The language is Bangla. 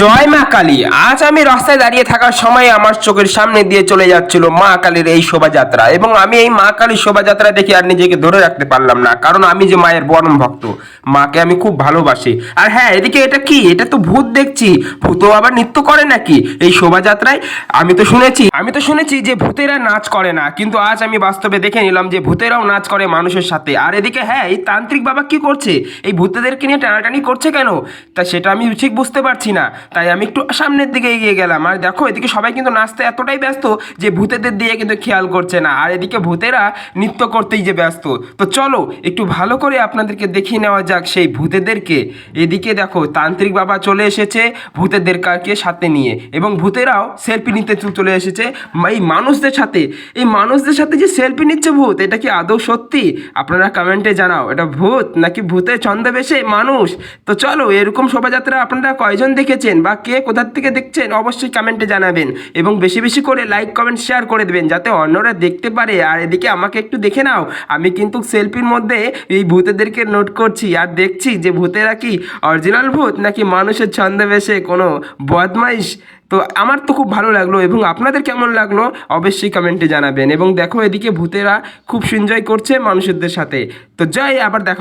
জয় মা কালী, আজ আমি রাস্তায় দাঁড়িয়ে থাকার সময় আমার চোখের সামনে দিয়ে চলে যাচ্ছিল মা কালীর এই শোভাযাত্রা এবং আমি এই মা কালীর শোভাযাত্রা দেখে আর নিজেকে ধরে রাখতে পারলাম না, কারণ আমি যে মায়ের পরম ভক্ত, মাকে আমি খুব ভালোবাসি। আর হ্যাঁ এদিকে এটা কি? এটা তো ভূত দেখছি। ভূতও আবার নৃত্য করে নাকি? এই শোভাযাত্রায় আমি তো শুনেছি, আমি তো শুনেছি যে ভূতেরা নাচ করে না, কিন্তু আজ আমি বাস্তবে দেখে নিলাম যে ভূতেরাও নাচ করে মানুষের সাথে। আর এদিকে হ্যাঁ এই তান্ত্রিক বাবা কি করছে? এই ভূতেদেরকে নিয়ে টানাটানি করছে কেন? তা সেটা আমি ঠিক বুঝতে পারছি না। তাই আমি একটু সামনের দিকে এগিয়ে গেলাম। আর দেখো, এদিকে সবাই কিন্তু নাচতে এতটাই ব্যস্ত যে ভূতেদের দিয়ে কিন্তু খেয়াল করছে না। আর এদিকে ভূতেরা নৃত্য করতেই যে ব্যস্ত। তো চলো, একটু ভালো করে আপনাদেরকে দেখিয়ে নেওয়া যাক সেই ভূতেদেরকে। এদিকে দেখো, তান্ত্রিক বাবা চলে এসেছে ভূতেদের কাকে সাথে নিয়ে। এবং ভূতেরাও সেলফি নিতে চলে এসেছে। এই মানুষদের সাথে। এই মানুষদের সাথে যে সেলফি নিচ্ছে ভূত, এটা কি আদৌ সত্যি? আপনারা কমেন্টে জানাও। এটা ভূত নাকি ভূতের ছন্দবেশে মানুষ? তো চলো, এরকম শোভাযাত্রা আপনারা কয়জন দেখেছেন বা কে কোথার থেকে দেখছেন অবশ্যই কমেন্টে জানাবেন। এবং বেশি বেশি করে লাইক কমেন্ট শেয়ার করে দেবেন যাতে অন্যরা দেখতে পারে। আর এদিকে আমাকে একটু দেখে নাও, আমি কিন্তু সেলফির মধ্যে এই ভূতেদেরকে নোট করছি আর দেখছি যে ভূতেরা কি অরিজিনাল ভূত নাকি মানুষের ছন্দবেশে কোনো বদমাইশ? তো আমার তো খুব ভালো লাগল এবং আপনাদের কেমন লাগল অবশ্যই কমেন্টে জানাবেন। এবং দেখো এদিকে ভূতেরা খুব এনজয় করছে মানুষদের সাথে। তো যাই আবার দেখা